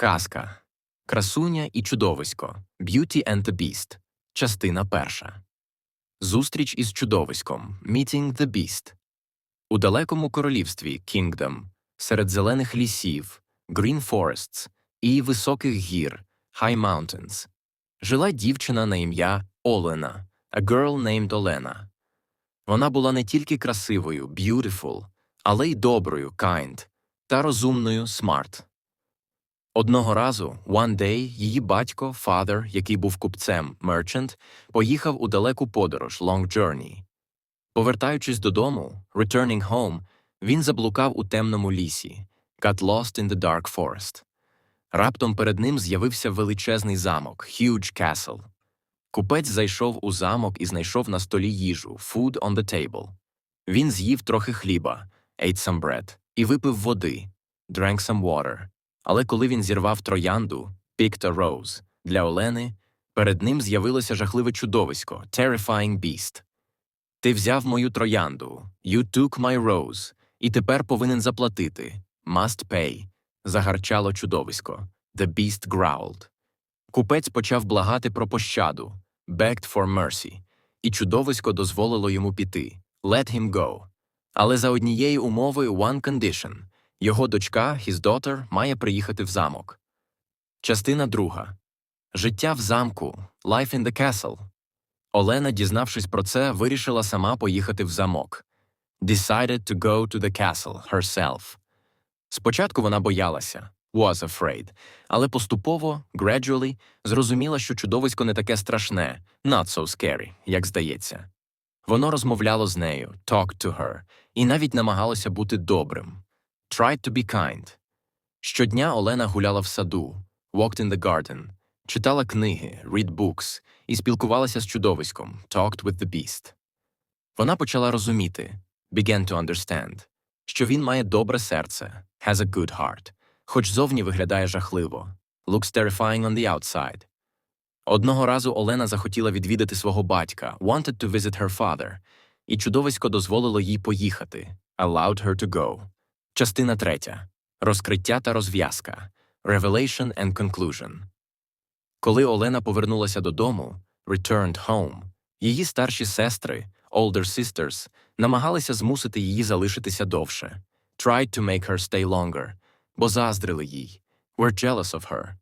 Казка. Красуня і чудовисько. Beauty and the Beast. Частина перша. Зустріч із чудовиськом. Meeting the Beast. У далекому королівстві Kingdom, серед зелених лісів, Green Forests і високих гір High Mountains, жила дівчина на ім'я Олена, a girl named Олена. Вона була не тільки красивою, beautiful, але й доброю, kind, та розумною, smart. Одного разу, one day, її батько, father, який був купцем, merchant, поїхав у далеку подорож, long journey. Повертаючись додому, returning home, він заблукав у темному лісі, got lost in the dark forest. Раптом перед ним з'явився величезний замок, huge castle. Купець зайшов у замок і знайшов на столі їжу, food on the table. Він з'їв трохи хліба, ate some bread, і випив води, drank some water. Але коли він зірвав троянду, a rose, для Олени, перед ним з'явилося жахливе чудовисько, terrifying beast. Ти взяв мою троянду, you took my rose, і тепер повинен заплатити, must pay, загарчало чудовисько, the beast growled. Купець почав благати про пощаду, begged for mercy, і чудовисько дозволило йому піти, let him go. Але за однією умовою one condition – його дочка, his daughter, має приїхати в замок. Частина друга. Життя в замку. Life in the castle. Олена, дізнавшись про це, вирішила сама поїхати в замок. Decided to go to the castle herself. Спочатку вона боялася, was afraid, але поступово, gradually, зрозуміла, що чудовисько не таке страшне, not so scary, як здається. Воно розмовляло з нею, talked to her, і навіть намагалося бути добрим. Tried to be kind. Щодня Олена гуляла в саду, walked in the garden, читала книги, read books, і спілкувалася з чудовиськом, talked with the beast. Вона почала розуміти, began to understand, що він має добре серце, has a good heart, хоч зовні виглядає жахливо, looks terrifying on the outside. Одного разу Олена захотіла відвідати свого батька, wanted to visit her father, і чудовисько дозволило їй поїхати, allowed her to go. Частина третя. Розкриття та розв'язка. Revelation and conclusion. Коли Олена повернулася додому, returned home, її старші сестри, older sisters, намагалися змусити її залишитися довше. Tried to make her stay longer, бо заздрили їй. Were jealous of her.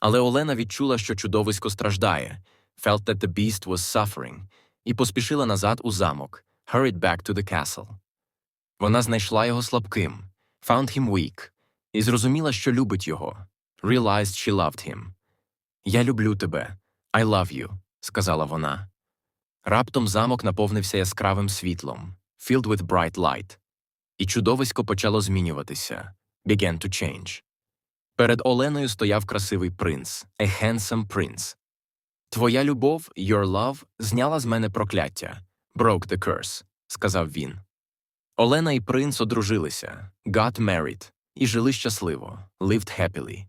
Але Олена відчула, що чудовисько страждає, felt that the beast was suffering, і поспішила назад у замок, hurried back to the castle. Вона знайшла його слабким, found him weak, і зрозуміла, що любить його. Realized she loved him. Я люблю тебе. I love you, сказала вона. Раптом замок наповнився яскравим світлом, filled with bright light. І чудовисько почало змінюватися, began to change. Перед Оленою стояв красивий принц, a handsome prince. Твоя любов, your love, зняла з мене прокляття, broke the curse, сказав він. Олена і принц одружилися, got married, і жили щасливо, lived happily.